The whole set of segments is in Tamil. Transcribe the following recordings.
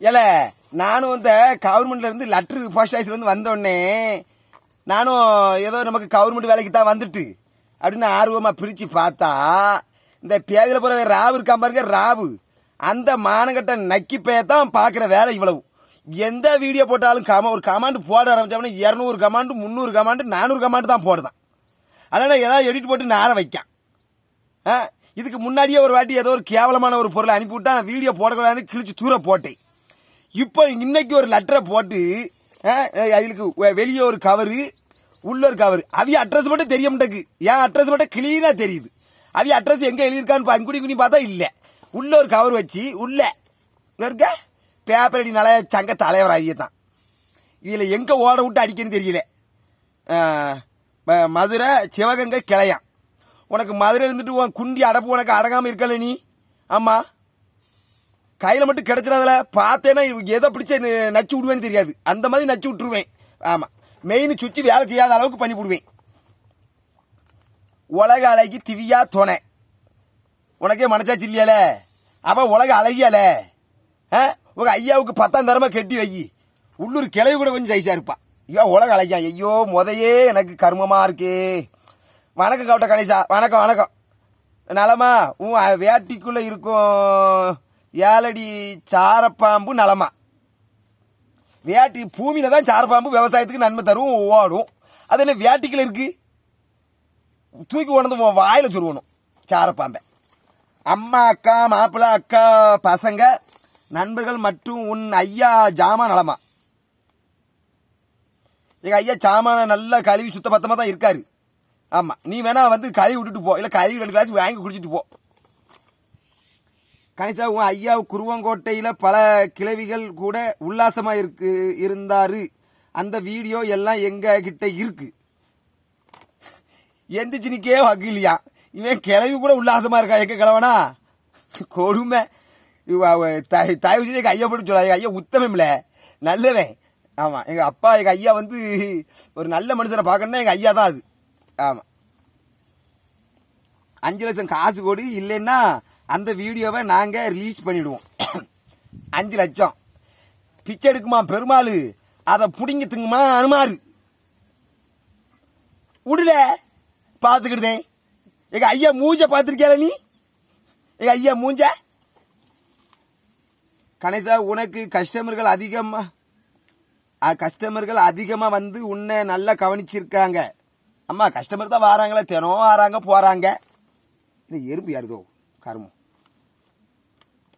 ஏல நானும் இந்த கவர்மெண்ட்ல இருந்து லெட்ரு போஸ்ட் ஆஃபீஸ்ல இருந்து வந்தோடனே நானும் ஏதோ நமக்கு கவர்மெண்ட் வேலைக்கு தான் வந்துட்டு. அப்படின்னு ஆர்வமா பிரிச்சு பார்த்தா இந்த பேதியில போற ராவு இருக்கா பாருங்க ராவு. அந்த மானகட்ட நக்கி தான் பார்க்குற வேலை இவ்வளவு. எந்த வீடியோ போட்டாலும் கம ஒரு கமாண்டு போட ஆரம்பிச்சோம்னா இரநூறு கமாண்டு முந்நூறு கமாண்டு நானூறு கமாண்டு தான் போடுதான். அதனால் ஏதாவது எடிட் போட்டு நார வைக்கான். இதுக்கு முன்னாடியே ஒரு வாட்டி ஏதோ ஒரு கேவலமான ஒரு பொருளை அனுப்பிவிட்டா நான் வீடியோ போடக்கூடாதுன்னு கிழிச்சு தூர போட்டேன். இப்போ இன்னைக்கு ஒரு லெட்டரை போட்டு அதுக்கு வெளியே ஒரு கவரு உள்ள ஒரு கவரு அவிய அட்ரஸ் மட்டும் தெரிய மாட்டேக்கு என் அட்ரஸ் மட்டும் கிளீனாக தெரியுது. அவிய அட்ரஸ் எங்கே எழுதியிருக்கான்னு அங்குடி குடி பார்த்தா இல்லை. உள்ள ஒரு கவர் வச்சு உள்ள. இங்கே இருக்க? பேப்பர் அடி நல்ல சங்க தலைவர் அவிய தான் இதில் எங்கே ஓட விட்டு அடிக்கன்னு தெரியல. மதுரை சிவகங்கை கிளையான். உனக்கு மதுரை இருந்துட்டு உன் குண்டி அடப்பு உனக்கு அடங்காமல் இருக்கல நீ? ஆமாம் கையில மட்டும் கிடைச்சிடாதல பார்த்தேன்னா எதை பிடிச்ச நச்சு விடுவேன்னு தெரியாது. அந்த மாதிரி நச்சு விட்டுருவேன். ஆமா. மெயின் சுற்றி வேலை செய்யாத அளவுக்கு பண்ணி விடுவேன். உலக அழகி திவ்யா துணை உனக்கே மனச்சாச்சு இல்லையால? அவ உலக அழகியால? ஆ? உங்க ஐயாவுக்கு பத்தாம் தரமா கெட்டி வை. உள்ளூர் கிளவி கூட கொஞ்சம் சைஸா இருப்பா. ஐயா உலக அழகியா? ஐயோ முதையே எனக்கு கர்மமா இருக்கே. வணக்கம் கவுட்ட கணேசா. வணக்கம் வணக்கம். நலமா? உன் வேட்டிக்குள்ள இருக்கும். ஏழடி சாரப்பாம்பு நலமா? வேட்டி பூமியில தான் சாரப்பாம்பு விவசாயத்துக்கு நன்மை தரும் ஓடும். அது என்ன வேட்டிக்கில் இருக்கு? தூக்கி உணர்ந்து உன் வாயில சொருவணும் சாரப்பாம்பை. அம்மா அக்கா மாப்பிள்ளை அக்கா பசங்க நண்பர்கள் மற்றும் உன் ஐயா ஜாமா நலமா? எங்க ஐயா சாமான நல்லா கழுவி சுத்த பத்தமா தான் இருக்காரு. ஆமா நீ வேணா வந்து கழுவி விட்டுட்டு போ. இல்ல கழுவி ரெண்டு கிளாஸ் வாங்கி குடிச்சிட்டு போ. கணிசா உன் ஐயா குருவங்கோட்டையில பல கிழவிகள் கூட உல்லாசமா இருக்கு இருந்தாரு. அந்த வீடியோ எல்லாம் எங்க கிட்ட இருக்கு. எந்திரிச்சு நிக்கே வக்கிலியா இவன் கிளவி கூட உல்லாசமா இருக்கா? எங்க கிழவனா? கொடுமை. அவ த- தயவு செய்து எங்க ஐயா போட்டு சொல்ல எங்க ஐயா உத்தமம்ல. நல்லவன். ஆமா. எங்க அப்பா எங்க ஐயா வந்து ஒரு நல்ல மனுஷனை பார்க்கணும்னா எங்க ஐயா தான் அது. ஆமா. அஞ்சு லட்சம் காசு கொடு. இல்லைன்னா அந்த வீடியோவை நாங்கள் ரிலீஸ் பண்ணிவிடுவோம் அஞ்சு லட்சம். பிச்சை எடுக்குமா பெருமாள்? அதை புடிங்கி திங்குமா அனுமாரு? விடுல பார்த்துக்கிட்டேன் எங்க ஐயா மூஞ்ச பார்த்துருக்கியா நீ? எங்க ஐயா மூஞ்ச? கணேசா உனக்கு கஸ்டமர்கள் அதிகமாக கஸ்டமர்கள் அதிகமாக வந்து உன்னை நல்லா கவனிச்சிருக்காங்க. அம்மா கஸ்டமர் தான் வராங்களே தினம் வராங்க போகிறாங்க இது எறும்பு யாருதோ கருமம்.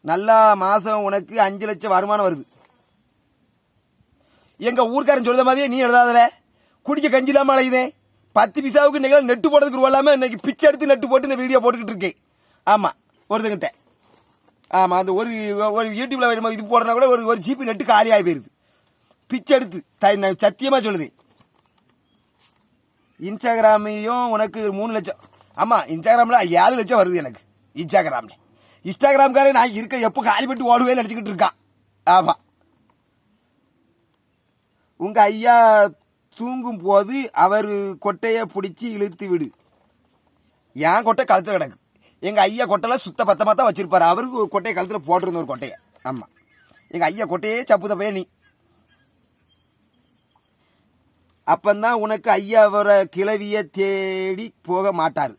நல்லா மாதம் உனக்கு அஞ்சு லட்சம் வருமானம் வருது. எங்கள் ஊர்க்காரன் சொல்லுத மாதிரியே நீ எழுதாதல. குடிக்க கஞ்சி இல்லாமல் அலையுதே. பத்து பிசாவுக்கு இன்றைக்கி நெட்டு போடுறதுக்கு ரூபா இன்றைக்கி பிச்சை எடுத்து நெட்டு போட்டு இந்த வீடியோ போட்டுக்கிட்டு இருக்கேன். ஆமாம் ஒருத்தங்கிட்ட. ஆமாம் அந்த ஒரு ஒரு யூடியூப்பில் வேணுமா இது போடுறனா கூட ஒரு ஒரு ஜிபி நெட்டு காலியாகி போயிடுது போயிருது. பிச்சை எடுத்து த- நான் சத்தியமாக சொல்லுது. இன்ஸ்டாகிராமையும் உனக்கு மூணு லட்சம். ஆமாம் இன்ஸ்டாகிராமில் ஏழு லட்சம் வருது எனக்கு. இன்ஸ்டாகிராமில். இன்ஸ்டாகிராம்காரன் நான் இருக்க எப்போ காலி பட்டு ஓடுவேன்னு நினச்சிக்கிட்டு இருக்கான் ஆமாம் உங்கள் ஐயா தூங்கும் போது அவர் கொட்டையை பிடிச்சி இழுத்து விடு. என் கொட்டை கழுத்தில் கிடக்கு. எங்கள் ஐயா கொட்டைலாம் சுத்த பத்தமாக தான் வச்சுருப்பார். அவருக்கு ஒரு கொட்டையை கழுத்தில் போட்டிருந்த ஒரு கொட்டையை. ஆமாம் எங்கள் ஐயா கொட்டையே சப்பு தப்பையே நீ. அப்பந்தான் உனக்கு ஐயா அவரை கிளவியை தேடி போக மாட்டார்.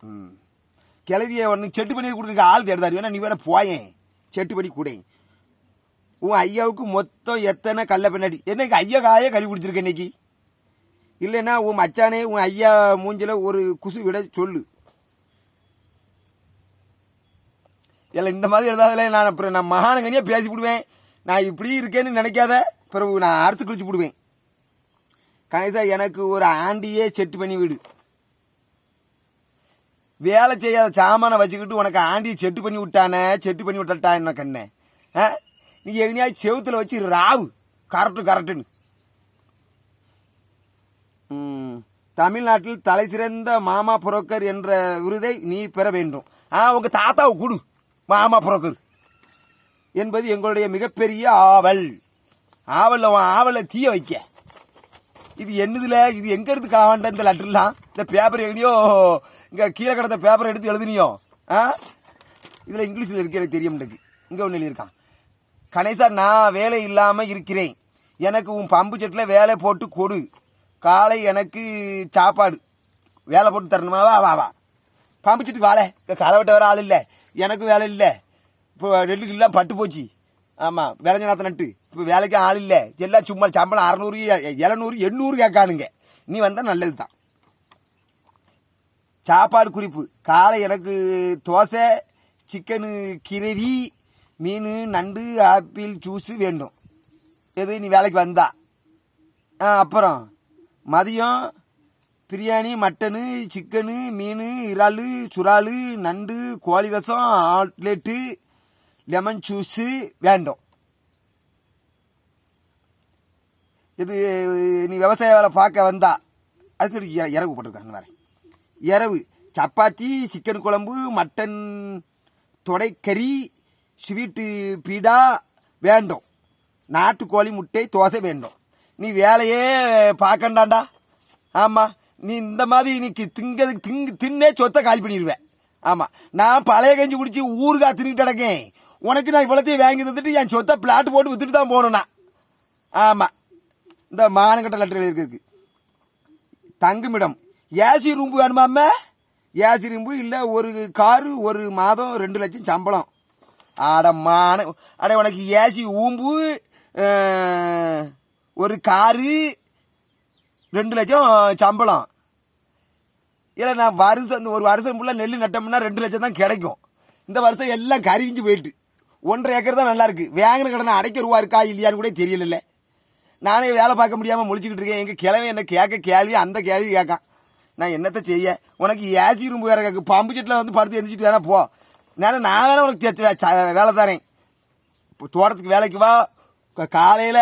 ம். கிளவிய ஒன்று செட்டு பண்ணி கொடுக்க ஆள் தேடுதாரு. வேணா நீ வேணா போயேன் செட்டு பண்ணி கூட. உன் ஐயாவுக்கு மொத்தம் எத்தனை கல்ல பின்னாடி? என்னைக்கு ஐயா காயே கழுவி கொடுத்துருக்க இன்னைக்கு? இல்லைன்னா உன் மச்சானே உன் ஐயா மூஞ்சில் ஒரு குசு விட சொல்லு. இல்லை இந்த மாதிரி எழுதாதுல நான் அப்புறம் நான் மகானங்கனியாக பேசி விடுவேன். நான் இப்படி இருக்கேன்னு நினைக்காத. பிறகு நான் அறுத்து கழிச்சு விடுவேன். கணேசா எனக்கு ஒரு ஆண்டியே செட்டு பண்ணி விடு. வேலை செய்யாத சாமானை வச்சுக்கிட்டு உனக்கு ஆண்டியை செட்டு பண்ணி விட்டானே செட்டு பண்ணி விட்டுட்டா என்ன கண்ணே. ஆ? நீ எங்கேயாவது செவுத்தில் வச்சு ராவு கரெக்டு கரெக்டுன்னு தமிழ்நாட்டில் தலை சிறந்த மாமா புரோக்கர் என்ற விருதை நீ பெற வேண்டும். ஆ உங்கள் தாத்தாவை கொடு மாமா புரோக்கர் என்பது எங்களுடைய மிகப்பெரிய ஆவல். ஆவலில் உன் ஆவலை தீய வைக்க. இது என்னதில்? இது எங்கே இருந்து காவாண்ட இந்த லெட்டர்லாம் இந்த பேப்பர் எங்கேயோ இங்கே கீழே கிடந்த பேப்பரை எடுத்து எழுதுனியோ? ஆ? இதில் இங்கிலீஷில் இருக்கிற எனக்கு தெரிய மாட்டேங்குது இங்க ஒன்று எழுதியிருக்கான். கணேசா நான் வேலை இல்லாமல் இருக்கிறேன். எனக்கு உன் பம்பு செட்டில் வேலை போட்டு கொடு. காலை எனக்கு சாப்பாடு. வேலை போட்டு தரணுமா? வா வா வா. பம்பு செட்டுக்கு வாழை களை வெட்ட வர ஆள் இல்லை. எனக்கும் வேலை இல்லை. இப்போ ரெண்டு கிலாம் பட்டு போச்சு. ஆமாம் விளைஞ்ச நாத்த நட்டு. இப்போ வேலைக்கு ஆள் இல்லை. எல்லாம் சும்மா சம்பளம் அறநூறு எழுநூறு எண்ணூறு கேட்கானுங்க. நீ வந்தால் நல்லது தான் சாப்பாடு குறிப்பு. காலை எனக்கு தோசை சிக்கனு கிரவி மீன் நண்டு ஆப்பிள் ஜூஸு வேண்டும். எது நீ வேலைக்கு வந்தா? ஆ அப்புறம் மதியம் பிரியாணி மட்டனு சிக்கனு மீன் இறால் சுறால் நண்டு கோழி ரசம் ஆட்லெட்டு லெமன் ஜூஸு வேண்டும். இது நீ விவசாய வேலை பார்க்க வந்தா அதுக்கு இற- இறகு போட்டிருக்காங்க வரேன் இரவு. சப்பாத்தி சிக்கன் குழம்பு மட்டன் தொடைக்கறி ஸ்வீட்டு பீடா வேண்டும். நாட்டுக்கோழி முட்டை தோசை வேண்டும். நீ வேலையே பார்க்கண்டாண்டா? ஆமாம் நீ இந்த மாதிரி இன்றைக்கி திங்கிறதுக்கு திங்கு தின்னே சொத்தை காலி பண்ணிடுவேன் ஆமாம் நான் பழைய கஞ்சி குடிச்சு ஊருக்கா தின்னுட்டு கிடக்கேன். உனக்கு நான் இவ்வளோத்தையும் வாங்கி தந்துட்டு என் சொத்தை பிளாட் போட்டு வித்துட்டு தான் போகணும்னா. ஆமாம் இந்த மானங்கட்ட லெட்டர் இருக்குது தங்குமிடம். ஏசி ரூம்பு வேணுமாம? ஏசி ரூம்பு இல்லை ஒரு காரு ஒரு மாதம் ரெண்டு லட்சம் சம்பளம். ஆட அட உனக்கு ஏசி ஊம்பு ஒரு காரு ரெண்டு லட்சம் சம்பளம். இல்லை நான் வருஷம் இந்த ஒரு வருஷம் ஃபுல்லாக நெல் நட்டோம்னா ரெண்டு லட்சம் தான் கிடைக்கும். இந்த வருஷம் எல்லாம் கருவிஞ்சு போயிட்டு. ஒன்றரை ஏக்கர் தான் நல்லாயிருக்கு வேங்கின கடனை அடைக்க ரூபா இருக்கா இல்லையான்னு கூட தெரியல நானே வேலை பார்க்க முடியாமல் முழிச்சுக்கிட்டு இருக்கேன். எங்கள் கிழமை என்ன கேட்க கேள்வி அந்த கேள்வி கேட்கான். நான் என்னத்த செய்ய? உனக்கு ஏசி ரூம் வேற கேட்கு பம்பு செட்டில் வந்து படுத்து எந்திரிச்சிட்டு வேணா போ. நான் நான் வேணா உனக்கு சேர்த்து ச- வேலை தரேன். இப்போ தோட்டத்துக்கு வேலைக்கு வா. காலையில்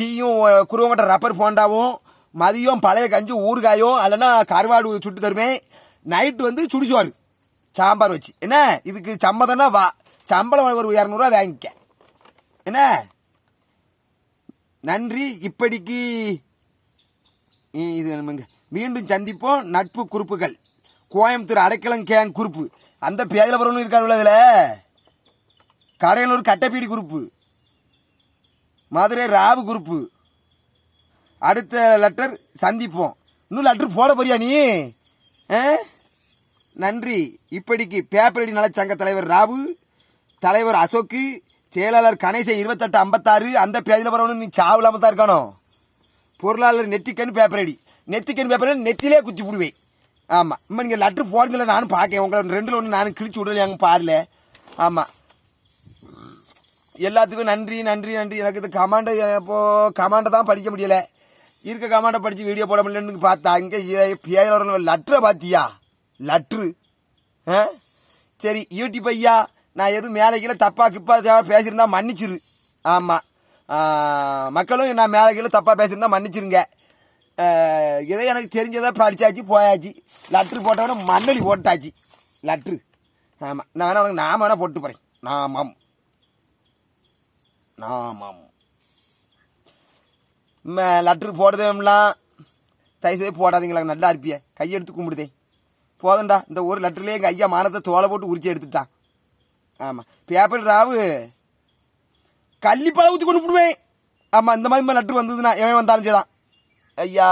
டீயும் குருவங்கட்ட ரப்பர் போண்டாவும் மதியம் பழைய கஞ்சும் ஊறுகாயும் இல்லைன்னா கருவாடு சுட்டு தருவேன். நைட்டு வந்து சுடிச்சுவார் சாம்பார் வச்சு. என்ன? இதுக்கு சம்மதம்னா வா. சம்பளம் ஒரு இரநூறுவா வாங்கிக்க. என்ன? நன்றி. இப்படிக்கு இது நமங்க மீண்டும் சந்திப்போம். நட்பு குறிப்புகள். கோயம்புத்தூர் அடைக்கலம் கேங் குறிப்பு. அந்த பேகலபுரம்னு இருக்காரு அதில் கரையனூர் கட்டப்பீடி குறிப்பு. மதுரை ராவு குறிப்பு. அடுத்த லெட்டர் சந்திப்போம். இன்னும் லெட்டர் போட போறியா நீ? நன்றி. இப்படிக்கு பேப்பரடி நலச்சங்க தலைவர் ராவு தலைவர் அசோக்கு செயலாளர் கணேசன் இருபத்தெட்டு ஐம்பத்தாறு அந்த பேஜில் வரவனு நீ சாவில்லாம தான் இருக்கணும் பொருளாளர் நெட்டிக்கன்னு பேப்பரடி நெத்திக்கன் பேப்பர் நெத்திலே குத்தி விடுவேன் ஆமாம் இம்மா நீங்கள் லெட்ரு போடுங்கள நானும் பார்க்கேன். உங்களை ரெண்டில் ஒன்று நானும் கிழிச்சு விடலையாங்க பாருல. ஆமாம் எல்லாத்துக்கும் நன்றி நன்றி நன்றி. எனக்கு இது கமாண்டை இப்போது கமாண்டை தான் படிக்க முடியலை. இருக்க கமாண்டை படித்து வீடியோ போட முடியலன்னு பார்த்தா இங்கே பேர் லெட்டரை பார்த்தியா? லெட்ரு ஆ? சரி யூடியூப் ஐயா நான் எதுவும் மேலே கீழே தப்பாக கிப்பாக தேவை பேசியிருந்தா மன்னிச்சிரு. ஆமாம் மக்களும் நான் மேலே கீழே தப்பாக பேசியிருந்தா மன்னிச்சிருங்க. ஏதோ எனக்கு தெரிஞ்சதை படித்தாச்சு போயாச்சு. லட்ரு போட்டவன மண்ணலி போட்டாச்சு லட்ரு ஆமாம் நான் வேணா உனக்கு நாம வேணா போட்டு போகிறேன் நாமம். நாமம். லட்ரு போடுதேம்லாம் தயவுசெய்து போடாதீங்களா நல்லா இருப்பிய. கையெடுத்து கும்பிடுதே. போதும்டா. இந்த ஒரு லெட்டர்லேயே எங்கள் ஐயா மானத்தை தோலை போட்டு உரிச்சு எடுத்துட்டான் ஆமாம் பேப்பர் ராவு. கள்ளிப்பழம் ஊற்றி கொண்டு விடுவேன் ஆமாம் இந்த மாதிரி லெட்ரு வந்ததுன்னா எவன் வந்தாலும் சரிதான். ஐயா